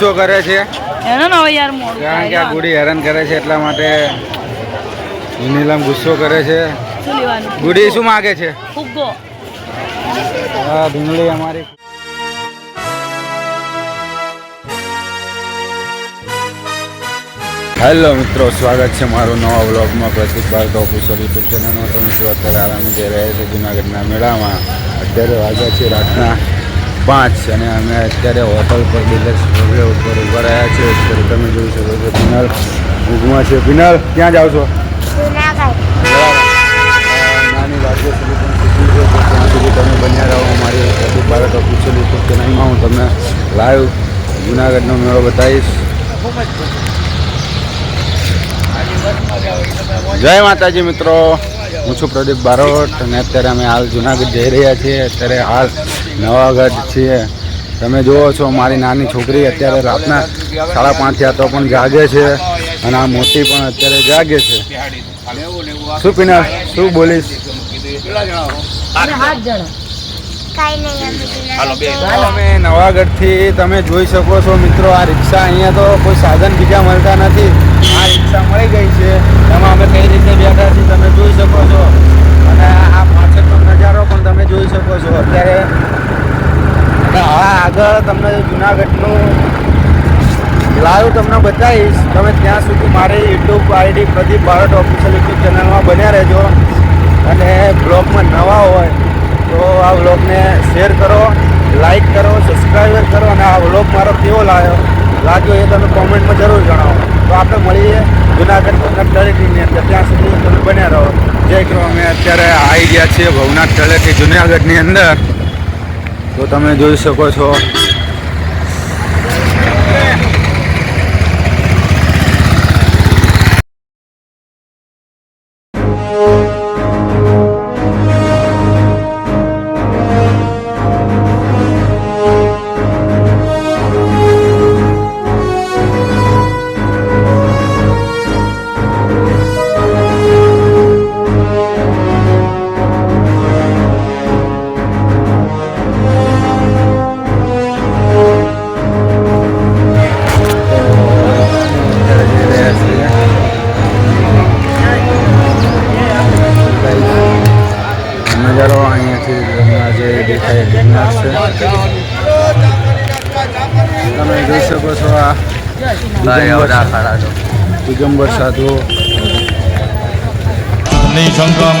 ગુસ્સો કરે છે. એનો ને હવે યાર મોડું કારણ કે આ ગુડી હેરાન કરે છે એટલા માટે નીલમ ગુસ્સો કરે છે. શું લેવાનું? ગુડી શું માગે છે? ફુગ્ગો. આ ભીંગલી અમારી. હેલો મિત્રો સ્વાગત છે મારું નવા બ્લોગમાં પ્રતિક ભારત યુટ્યુબ ચેનલમાં તો મિત્રો અત્યારે આરામ જઈ રહ્યા છે જુનાગઢના મેળામાં. અત્યારે વાગ્યા છે રાતના પાંચ અને અમે અત્યારે હોટલ પર ડિલક્સ હોટલ ઉપર ઊભા રહ્યા છે અત્યારે તમે જોઈ શકો છો પિનલ. ઊંઘમાં છે. પિનલ ક્યાં જાઓ છો? નાની વાગ્યા સુધી પણ શૂટિંગ છે. ત્યાં સુધી તમે બન્યા રહો. અમારી પ્રદીપ ભારત ઓફિશિયલ યુટ્યુબ ચેનલમાં હું તમને લાઈવ જુનાગઢનો મેળો બતાવીશ. જય માતાજી મિત્રો. હું છું પ્રદીપ બારોટ અને અત્યારે અમે હાલ જુનાગઢ જઈ રહ્યા છીએ. અત્યારે હાલ નવાગઢ છીએ. તમે જુઓ છો મારી નાની છોકરી અત્યારે રાતના સાડા પાંચ થયા તો પણ જાગે છે અને આ મોટી પણ અત્યારે જાગે છે. શું પીના શું બોલીશ? અમે નવાગઢથી તમે જોઈ શકો છો મિત્રો આ રિક્ષા અહીંયા તો કોઈ સાધન બીજા મળતા નથી. આ રિક્ષા મળી ગઈ છે એમાં અમે કઈ રીતે બેઠા છીએ તમે જોઈ શકો છો અને આ પાછળનો નજારો પણ તમે જોઈ શકો છો અત્યારે અને આ આગળ તમને જુનાગઢનું લાઈવ તમને બતાવીશ, તમે ત્યાં સુધી મારી YouTube ID Pradeep Bharat official YouTube ચેનલમાં બન્યા રહેજો. અને બ્લોગમાં નવા હોય તો આ વ્લોગને શેર કરો, લાઈક કરો સબસ્ક્રાઈબર કરો અને આ વ્લોગ મારો કેવો લાગ્યો? લાગ્યો એ તમે કોમેન્ટમાં જરૂર જણાવો. તો આપણે મળીએ જુનાગઢ ભવનાથ તળેટીની અંદર. ત્યાં સુધી તમે બન્યા રહો. જય કરો અમે અત્યારે આવી ગયા છીએ ભવનાથ તળેટી જુનાગઢની અંદર. તો તમે જોઈ શકો છો નજારો અહીંયાથી ગંગા જે દેખાય ગિરનાર છે. તમે જોઈ શકો છો આ દિગંબર દિગંબર સાધુ નિશંકમ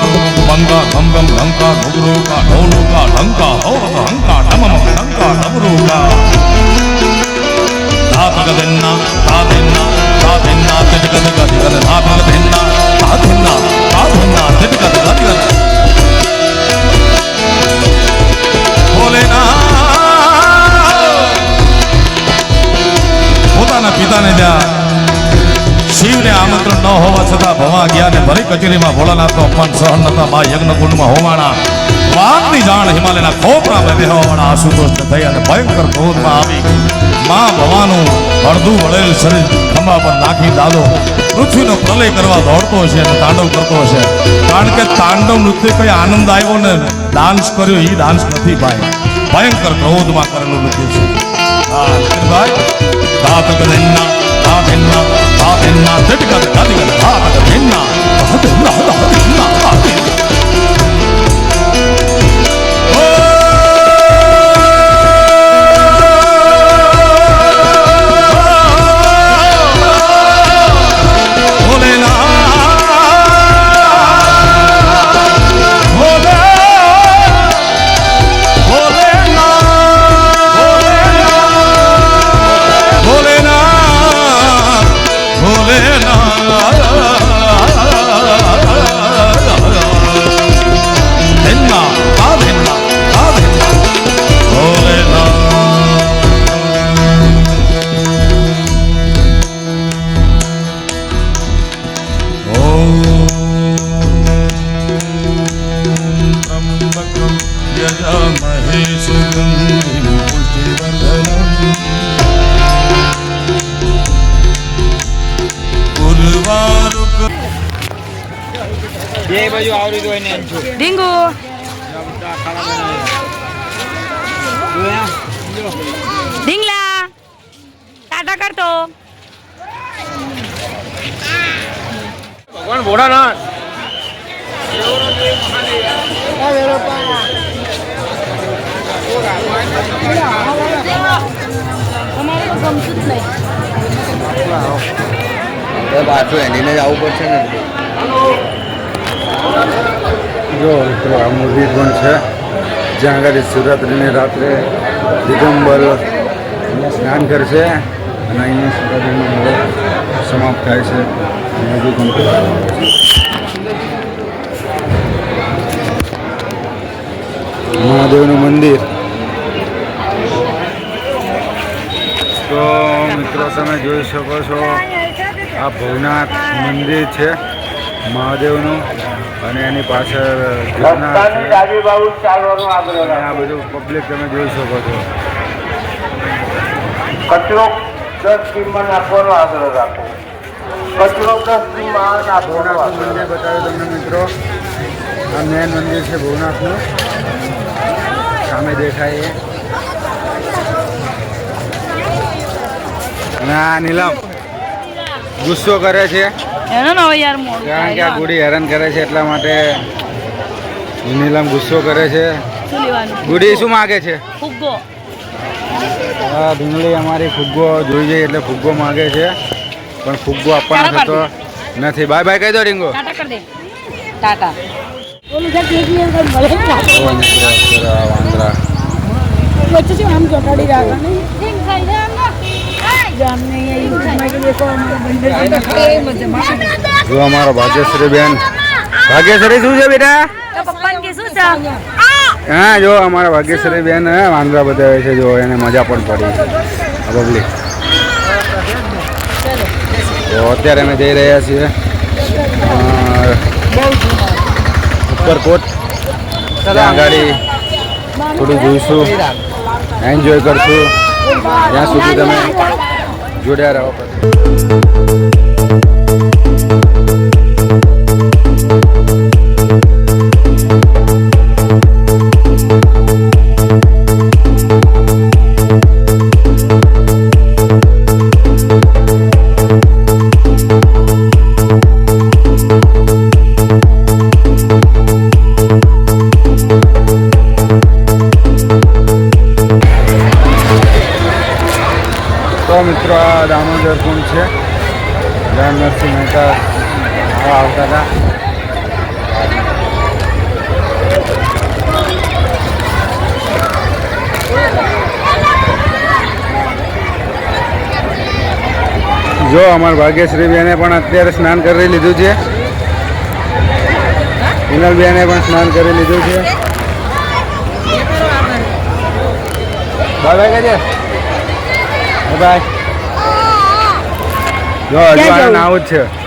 મંગા ખંગમ લંકા ઘુગરુકા ઢોલુકા લંકા હૌરત હંકા ઢમમ શંકા ડમરુકા ધાતક દિન્ના ધાતિન્ના ધાતિન્ના તિટક દિગ દિગન ધાતક દિન્ના કચેરીમાં ભોળાનાથનો અપમાન સહન નતા મા યજ્ઞકુંડમાં હોવાના વાતની જાણ, હિમાલયના ખોપરામાં બેહવાના આશુતોષ થઈ અને ભયંકર ક્રોધમાં આવી માં ભવાનું અડધું વળેલ શરીર ખંભા પર નાખી દાદો પૃથ્વીનો પ્રલય કરવા દોડતો હશે અને તાંડવ કરતો હશે કારણ કે તાંડવ નૃત્ય કઈ આનંદ આવ્યો ને ડાન્સ કર્યો એ ડાન્સ નથી ભાઈ. ભયંકર ક્રોધમાં કરેલું નૃત્ય છે. ભાઈ ધાતક ભિન્ના ધાતેન્ના ભિન્ના ગતિગત ધાતક દેન્ના 我老了老了 બે બાજુ આવડી હોય ને છું. ડીંગુ. ડીંગલા. ટાટા કરતો. ભગવાન ભોળાનાથ. તમારે તો ગમતું જ નહીં પાછું એનીને જ આવવું પડશે ને. જો મિત્રો, આ મૂર્તિ પણ છે. જ્યાં આગળ શિવરાત્રિની રાત્રે દિગંબર સ્નાન કરશે અને અહીંયા શિવરાત્રિનો મેળો સમાપ્ત થાય છે. હજુ મહાદેવનું મંદિર. તો મિત્રો, તમે જોઈ શકો છો, આ ભવનાથ મંદિર છે મહાદેવનું. અને એની પાછળ. આ બધું પબ્લિક તમે જોઈ શકો છો. કચરો દસ ટીમમાં નાખવાનો આગ્રહ રાખો. કચરો દસ ટીમમાં નાખવાનો મંદિર બતાવ્યું તમને મિત્રો. આ મેન મંદિર છે ભવનાથનું સામે દેખાય એ. આ નીલમ ગુસ્સો કરે છે. એનો ને હવે યાર મોડું કારણ કે આ ગુડી હેરાન કરે છે એટલા માટે નીલમ ગુસ્સો કરે છે. ગુડી શું માગે છે? ફુગ્ગો. આ ડુંગળી અમારી ફુગ્ગો જોઈ જઈએ એટલે ફુગ્ગો માગે છે. પણ ફુગ્ગો આપવાનો થતો નથી. બાય બાય કહી દો રીંગો. ટાટા વાંદરા. વચ્ચે છે આમ ચોટાડી રાખવાની? જો અમારા ભાગ્યશ્રી બેન ભાગ્યશ્રી શું છે બેટા? હા જો અમારા ભાગ્યશ્રી બેન હે, વાંદરા બતાવે છે જો એને મજા પણ પડી પબ્લિક. તો અત્યારે અમે જઈ રહ્યા છીએ ઉપરકોટ. ત્યાં ગાડી થોડું જોઈશું. એન્જોય કરશું. ત્યાં સુધી તમે જોડ્યા રહો તો મિત્રો આ દામોદર કુંડ છે. જ્યાં નરસિંહ મહેતા આવતા હતા. જો, અમાર ભાગ્યશ્રી બેને પણ અત્યારે સ્નાન કરી લીધું છે. હિનલ બેને પણ સ્નાન કરી લીધું છે. બાય બાય કરીએ બાય જો હજુ આવું જ છે.